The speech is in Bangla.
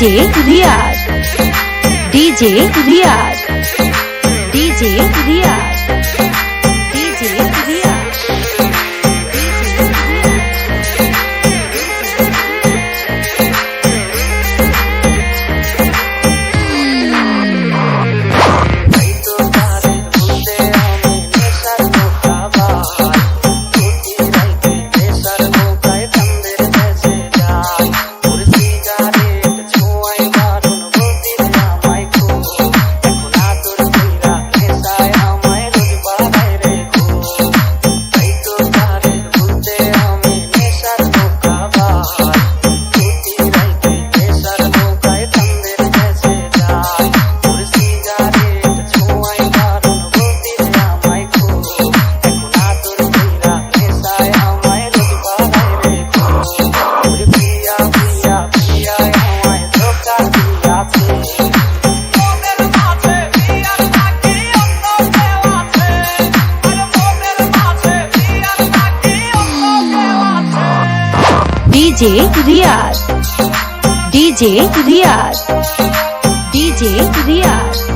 DJ Riaz DJ Riaz DJ Riyad DJ Riaz DJ Riaz DJ Riyad